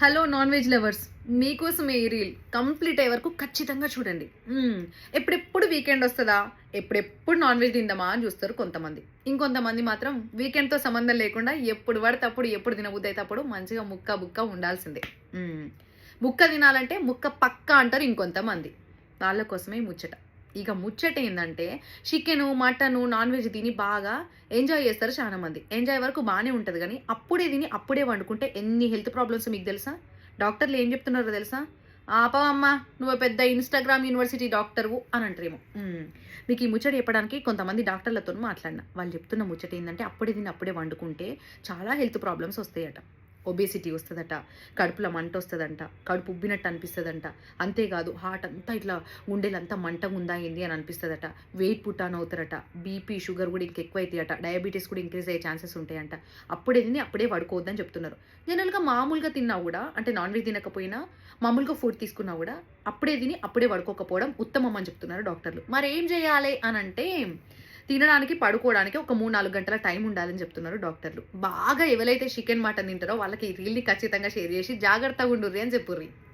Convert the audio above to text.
Hello non veg lovers మీకోసం ఈ reel complete అయ్యే వరకు ఖచ్చితంగా చూడండి. ఎప్పుడెప్పుడు వీకెండ్ వస్తుందా? ఎప్పుడెప్పుడు నాన్ వెజ్ తిందామా అని చూస్తారు కొంతమంది. ఇంకొంతమంది మాత్రం వీకెండ్తో సంబంధం లేకుండా ఎప్పుడు పడితే అప్పుడు ఎప్పుడు తినబుద్ది అయితే అప్పుడు మంచిగా ముక్క బుక్క ఉండాల్సిందే. ముక్క తినాలంటే ముక్క పక్క అంటారు ఇంకొంతమంది. వాళ్ళ కోసమే ముచ్చట. ఇక ముచ్చట ఏంటంటే చికెను మటను నాన్ వెజ్ తిని బాగా ఎంజాయ్ చేస్తారు చాలా మంది. ఎంజాయ్ వరకు బాగానే ఉంటుంది కానీ అప్పుడే తిని అప్పుడే వండుకుంటే ఎన్ని హెల్త్ ప్రాబ్లమ్స్ మీకు తెలుసా? డాక్టర్లు ఏం చెప్తున్నారో తెలుసా? ఆపవమ్మ నువ్వు పెద్ద ఇన్స్టాగ్రామ్ యూనివర్సిటీ డాక్టర్వు అని అంటారేమో. మీకు ఈ ముచ్చట చెప్పడానికి కొంతమంది డాక్టర్లతో మాట్లాడిన. వాళ్ళు చెప్తున్న ముచ్చట ఏంటంటే అప్పుడే తిని అప్పుడే వండుకుంటే చాలా హెల్త్ ప్రాబ్లమ్స్ వస్తాయట. ఒబేసిటీ వస్తుందట కడుపులో మంట వస్తుందంట కడుపు ఉబ్బినట్టు అనిపిస్తుందంట. అంతేకాదు హార్ట్ అంతా ఇట్లా గుండెలంతా మంటగా ఉందా ఏంది అని అనిపిస్తుందట. వెయిట్ పుట్టాన్ అవుతారట బీపీ షుగర్ కూడా ఇంకెక్కువ అవుతాయట డయాబెటీస్ కూడా ఇంక్రీజ్ అయ్యే ఛాన్సెస్ ఉంటాయంట. అప్పుడే తిని అప్పుడే పడుకోవద్దని చెప్తున్నారు. జనరల్గా మామూలుగా తిన్నా కూడా అంటే నాన్ వెజ్ తినకపోయినా మామూలుగా ఫుడ్ తీసుకున్నా కూడా అప్పుడే తిని అప్పుడే పడుకోకపోవడం ఉత్తమం అని చెప్తున్నారు డాక్టర్లు. మరి ఏం చేయాలి అని అంటే తినడానికి పడుకోవడానికి ఒక మూడు నాలుగు గంటల టైం ఉండాలని చెప్తున్నారు డాక్టర్లు. బాగా ఎవరైతే చికెన్ మటన్ తింటారో వాళ్ళకి ఈ రీల్ని ఖచ్చితంగా షేర్ చేసి జాగ్రత్తగా ఉండుర్రి అని చెప్పుర్రి.